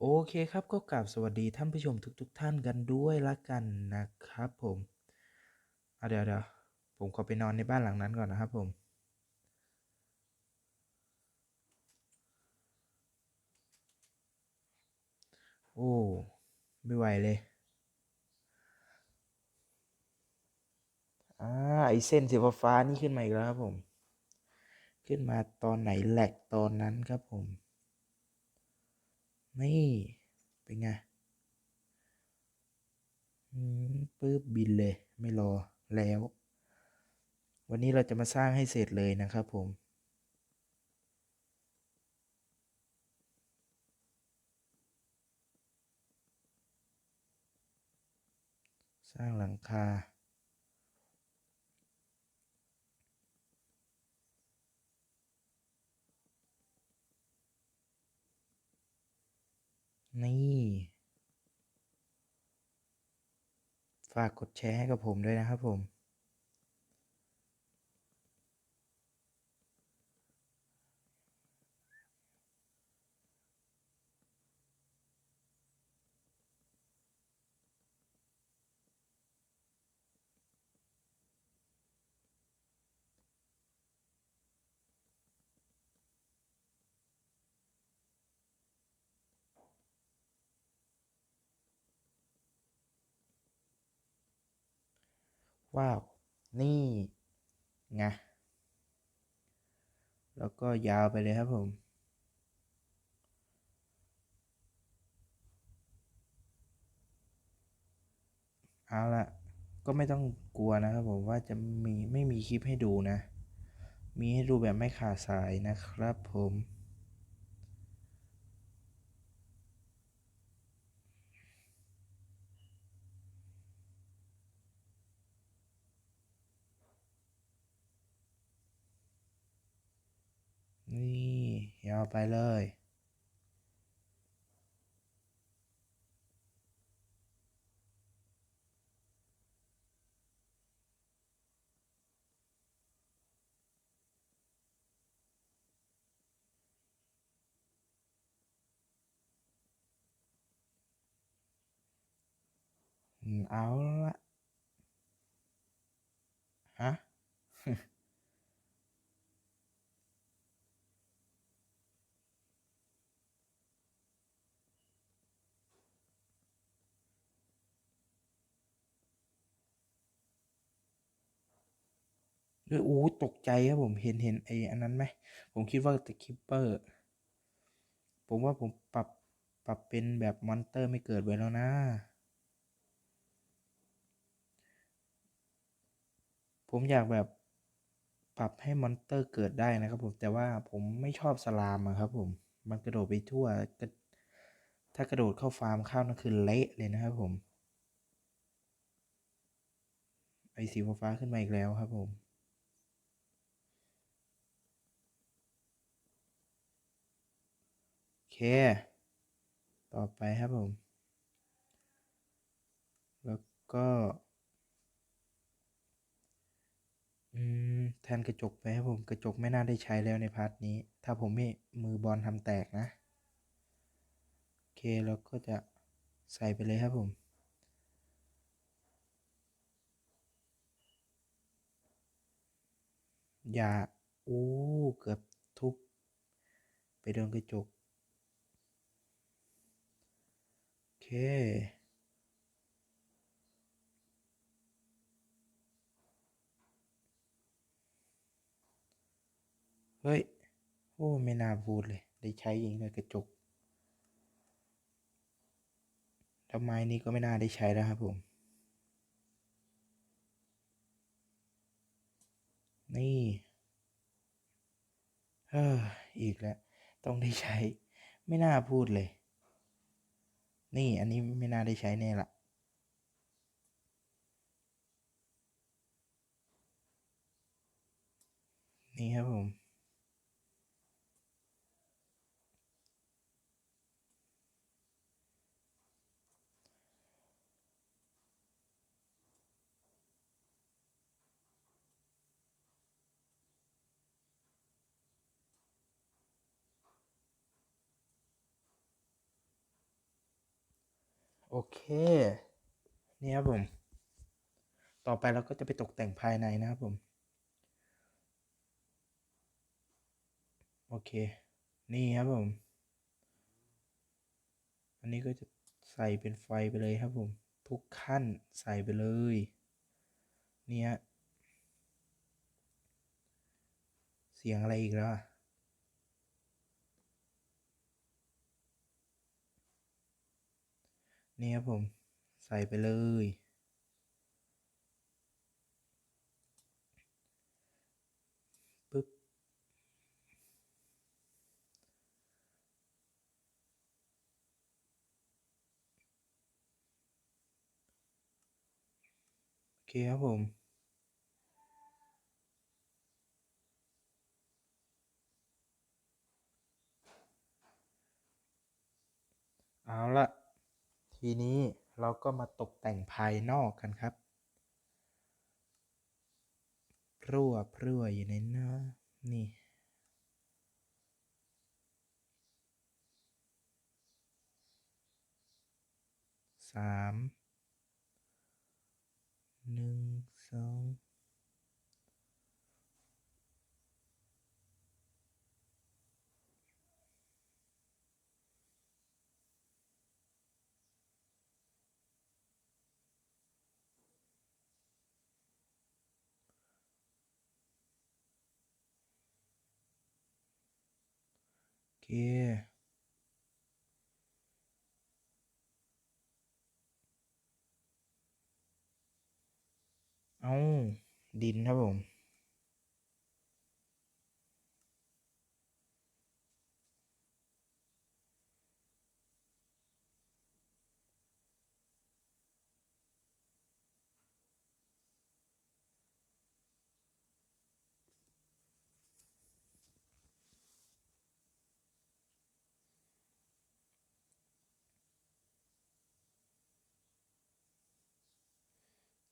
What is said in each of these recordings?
โอเคครับก็กราบสวัสดีท่านผู้ชมทุกๆท่านกันด้วยละกันนะครับผมเดี๋ยวเดี๋ยวผมขอไปนอนในบ้านหลังนั้นก่อนนะครับผม โอ้ ไม่ไหวเลยอ่าไอเส้นสีฟ้านี่ขึ้นมาอีกแล้วครับผม ขึ้นมาตอนไหนแหลกตอนนั้นครับผม นี่เป็นไงอืมปึ๊บบินเลย ไม่รอแล้ว วันนี้เราจะมาสร้างให้เสร็จเลยนะครับผม สร้างหลังคา นี่ ฝากกดแชร์ให้กับผมด้วยนะครับผม ว้าว นี่ไงแล้วก็ยาวไปเลยครับผมเอาละก็ไม่ต้องกลัวนะครับผมว่าจะมีไม่มีคลิปให้ดูนะ มีให้ดูแบบไม่ขาดสายนะครับผม นี่ยาวไปเลย เอาละฮะ เออโอ้ตกใจครับผมเห็นเห็นไอ้อันนั้นไหมผมคิดว่าตะคิปเปอร์ผมว่าผมปรับปรับเป็นแบบมอนเตอร์ไม่เกิดไว้แล้วนะ ผมอยากแบบปรับให้มอนเตอร์เกิดได้นะครับผมแต่ว่าผมไม่ชอบสลามครับผมมันกระโดดไปทั่วถ้ากระโดดเข้าฟาร์มข้าวนั่นคือเละเลยนะครับผมไอสีฟ้าขึ้นมาอีกแล้วครับผม โอ เค ต่อไปครับผม แล้วก็อืมแทนกระจกไปครับผม กระจกไม่น่าได้ใช้แล้วในพาร์ทนี้ ถ้าผมไม่มือบอลทำแตกนะ โอเคแล้วก็จะใส่ไปเลยครับผมอย่าโอ้ เกือบทุบ ไปโดนกระจก โอเค เฮ้ย โอ้ ไม่น่าพูดเลย ได้ใช้ยิงเลยกระจกแล้วไม้นี้ก็ไม่น่าได้ใช้แล้วครับผม นี่เฮ้ออีกแล้ว ต้องได้ใช้ ไม่น่าพูดเลย นี่อันนี้ไม่น่าได้ใช้แน่ละนี่ครับผม เคนี่ครับผม ต่อไปเราก็จะไปตกแต่งภายในนะครับผม โอเค นี่ครับผม อันนี้ก็จะใส่เป็นไฟไปเลยครับผม ทุกขั้นใส่ไปเลยเนี่ยเสียงอะไรอีกแล้วอะ นี่ครับผม ใส่ไปเลย ปึ๊บ โอเคครับผมเอาละ ทีนี้เราก็มาตกแต่งภายนอกกันครับรั่วพรั่วอยู่ในเนื้อนี่ สาม หนึ่ง สอง เคเอาดินครับผม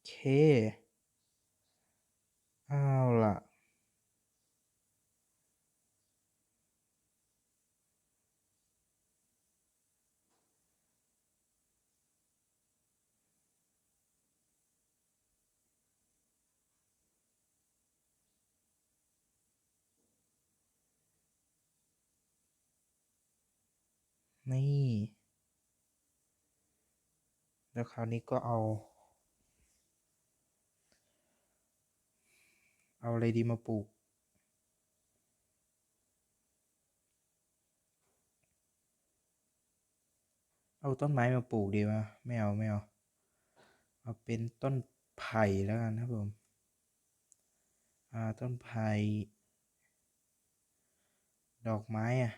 เค เอาล่ะ นี่ แล้วคราวนี้ก็เอา เอาอะไรดีมาปลูก เอาต้นไม้มาปลูกดีวะไม่เอาไม่เอา เอาเป็นต้นไผ่แล้วกันครับผมอ่าต้นไผ่ดอกไม้อะ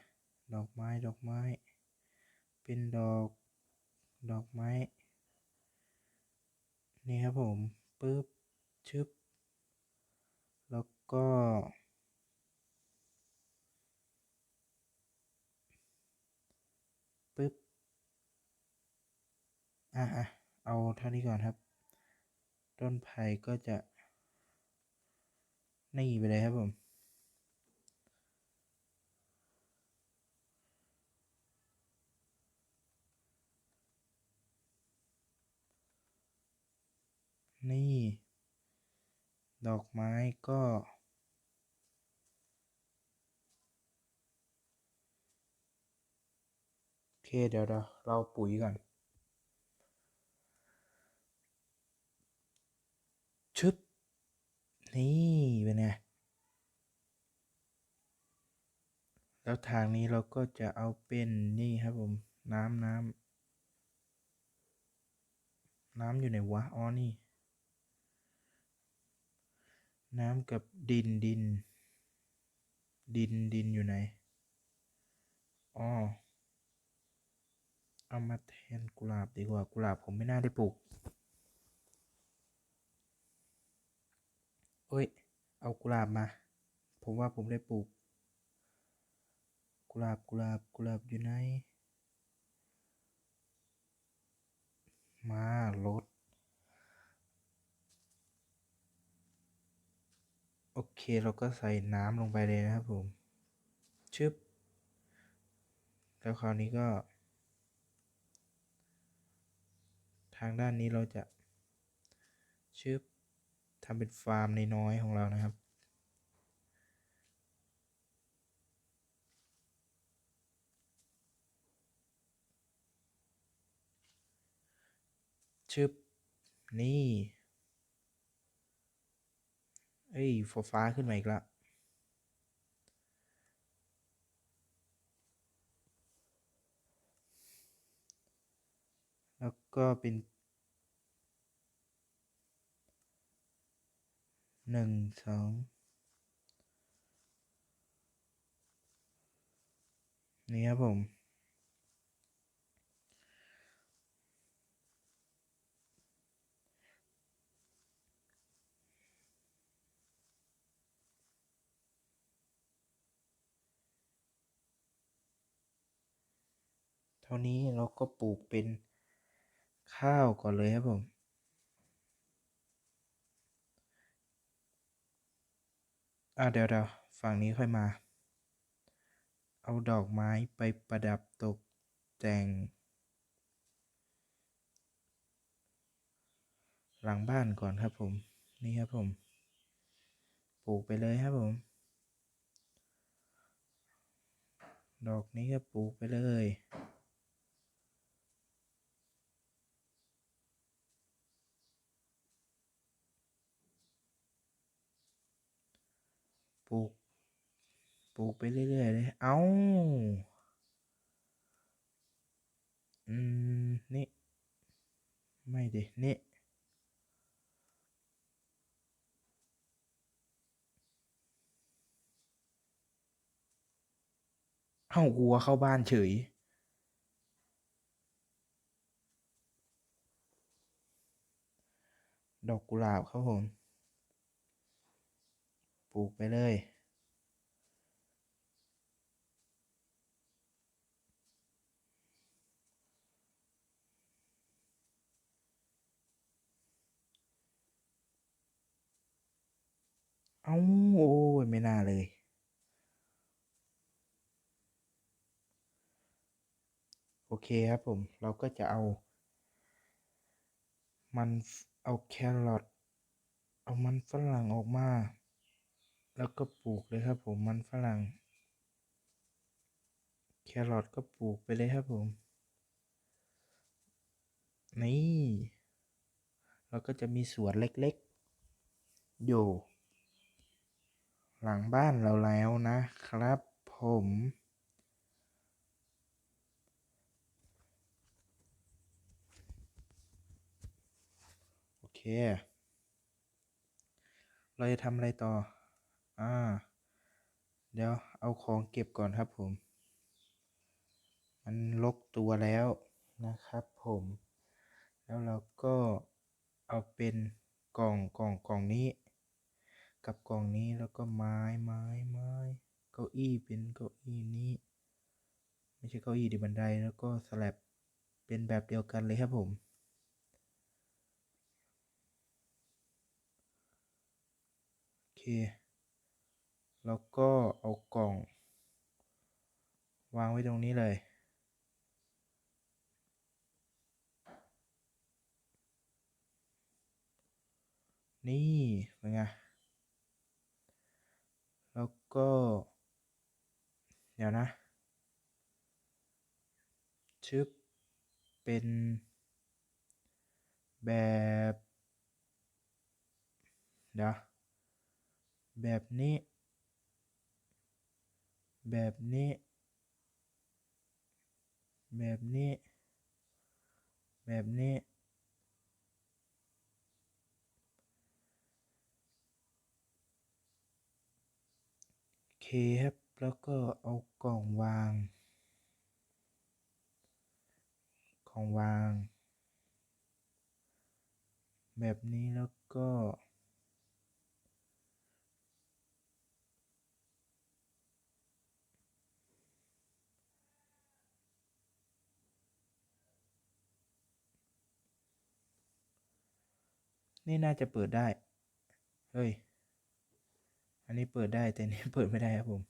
ดอกไม้ดอกไม้ เป็นดอกดอกไม้ นี่ครับผมปึ๊บชึบ ก็ ปึ๊บอะอะเอาเท่านี้ก่อนครับ ต้นไผ่ก็จะ นี่ไปเลยครับผมนี่ ดอกไม้ก็ โอ เคเดี๋ยวเราเราปุ๋ยก่อน ชึบ นี่ เป็นไง แล้วทางนี้เราก็จะเอาเป็นนี่ครับผม น้ำน้ำน้ำอยู่ไหนวะ อ๋อ นี่ น้ำกับดินดิน ดินดินอยู่ไหน อ๋อ เอามาแทนกุหลาบดีกว่ากุหลาบผมไม่น่าได้ปลูกเอ้ย เอากุหลาบมา ผมว่าผมได้ปลูก กุหลาบกุหลาบกุหลาบอยู่ไหนมารถโอเคเราก็ใส่น้ำลงไปเลยนะครับผม ชึบ แล้วคราวนี้ก็ ทางด้านนี้เราจะชึบทำเป็นฟาร์มในน้อยของเรานะครับ ชึบ นี่เอ้ยฟฟ้าขึ้นมาอีกแล้วแล้วก็เป็น หนึ่งสองนี่ครับผมเท่านี้เราก็ปลูกเป็นข้าวก่อนเลยครับผม อ่าเดี๋ยวเดี๋ยวฝั่งนี้ค่อยมา เอาดอกไม้ไปประดับตกแต่ง หลังบ้านก่อนครับผม นี่ครับผม ปลูกไปเลยครับผม ดอกนี้ก็ปลูกไปเลย ปลูก ปลู กไปเรื่อยๆเลย เอาอืม นี่ ไม่ดิ นี่ เอ้าวัวเข้าบ้านเฉยดอกกุหลาบครับผม ปลูกไปเลย เอาโอ้ยไม่น่าเลย โอเคครับผม เราก็จะเอา มันเอาแครอทเอามันฝรั่งออกมา แล้วก็ปลูกเลยครับผมมันฝรั่ง แครอทก็ปลูกไปเลยครับผม นี่ เราก็จะมีสวนเล็กๆอยู่ หลังบ้านเราแล้วนะครับผมโอเค เราจะทำอะไรต่อ อ่า เดี๋ยวเอาของเก็บก่อนครับผม มันลกตัวแล้วนะครับผม แล้วเราก็เอาเป็นกล่องกล่องกล่องนี้ กับกล่องนี้แล้วก็ไม้ไม้ไม้เก้าอี้เป็นเก้าอี้นี้ ไม่ใช่เก้าอี้ดิบันไดแล้วก็สลับเป็นแบบเดียวกันเลยครับผมโอเค แล้วก็เอากล่อง วางไว้ตรงนี้เลยนี่เป็นไง ก็ เดี๋ยวนะ ชึบ เป็นแบบ เดี๋ยว แบบนี้ แบบนี้ แบบนี้ แบบนี้ โอเคครับ แล้วก็เอากล่องวาง กล่องวาง แบบนี้แล้วก็นี่น่าจะเปิดได้ เฮ้ย อันนี้เปิดได้แต่นี้เปิดไม่ได้ครับผม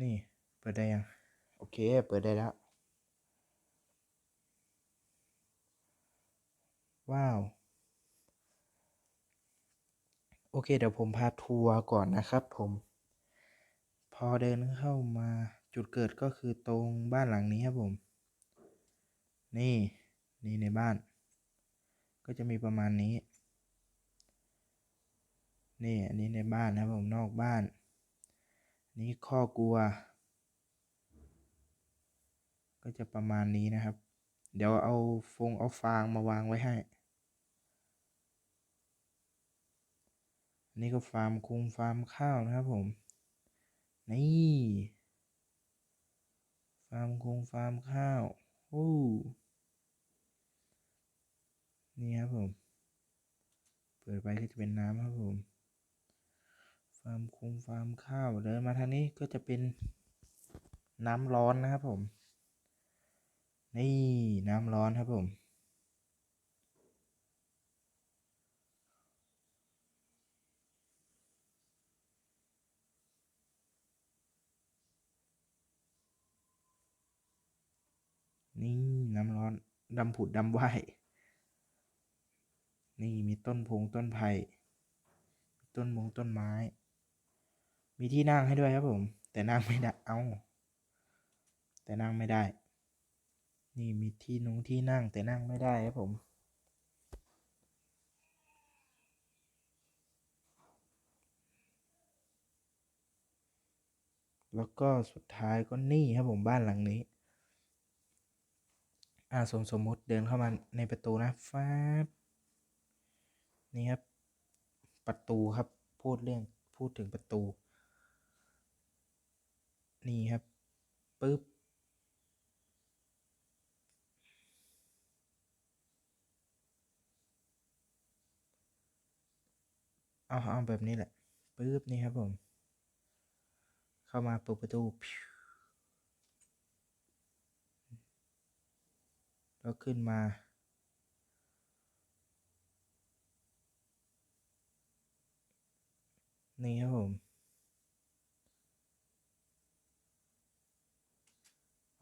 นี่ เปิดได้ยัง โอเค เปิดได้แล้ว ว้าว โอเค เดี๋ยวผมพาทัวร์ก่อนนะครับผม พอเดินเข้ามาจุดเกิดก็คือตรงบ้านหลังนี้ครับผม นี่นี่ในบ้าน ก็จะมีประมาณนี้ นี่อันนี้ในบ้านนะครับผมนอกบ้าน นี่ข้อกลัว ก็จะประมาณนี้นะครับ เดี๋ยวเอาฟงเอาฟางมาวางไว้ให้อันนี้ก็ฟาร์มคุงฟาร์มข้าวนะครับผม นี่ฟาร์มคงฟาร์มข้าวโอ้นี่ครับผม เปิดไปก็จะเป็นน้ำครับผม ฟาร์มคงฟาร์มข้าวเดินมาทางนี้ก็จะเป็นน้ำร้อนนะครับผม นี่น้ำร้อนครับผม นี่น้ำร้อนดำผุดดำว่ายนี่มีต้นพงต้นไผ่ต้นมงต้นไม้ มีที่นั่งให้ด้วยครับผม แต่นั่งไม่ได้เอาแต่นั่งไม่ได้ นี่มีที่นุ้งที่นั่งแต่นั่งไม่ได้ครับผมแล้วก็สุดท้ายก็นี่ครับผมบ้านหลังนี้ อ่าสมสมมติเดินเข้ามาในประตูนะฟ้านี่ครับ ประตูครับ พูดเรื่องพูดถึงประตู นี่ครับปึ๊บเอาเอาแบบนี้แหละปึ๊บนี่ครับผม เข้ามาเปิดประตู พิวแล้วขึ้นมา นี่ครับผม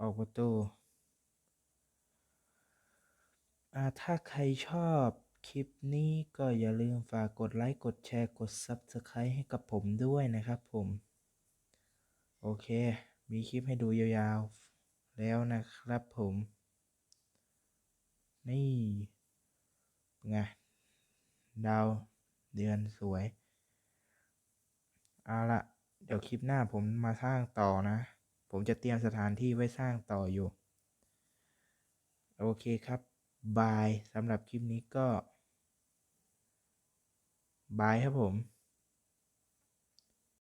ออกประตูอ่าถ้าใครชอบคลิปนี้ก็อย่าลืมฝากกดไลค์ กดแชร์ กด Subscribe ให้กับผมด้วยนะครับผม โอเค มีคลิปให้ดูยาวๆ แล้วนะครับผม นี่ไงดาวเดือนสวย เอาละเดี๋ยวคลิปหน้าผมมาสร้างต่อนะ ผมจะเตรียมสถานที่ไว้สร้างต่ออยู่ โอเคครับ บายสำหรับคลิปนี้ก็ บายครับผม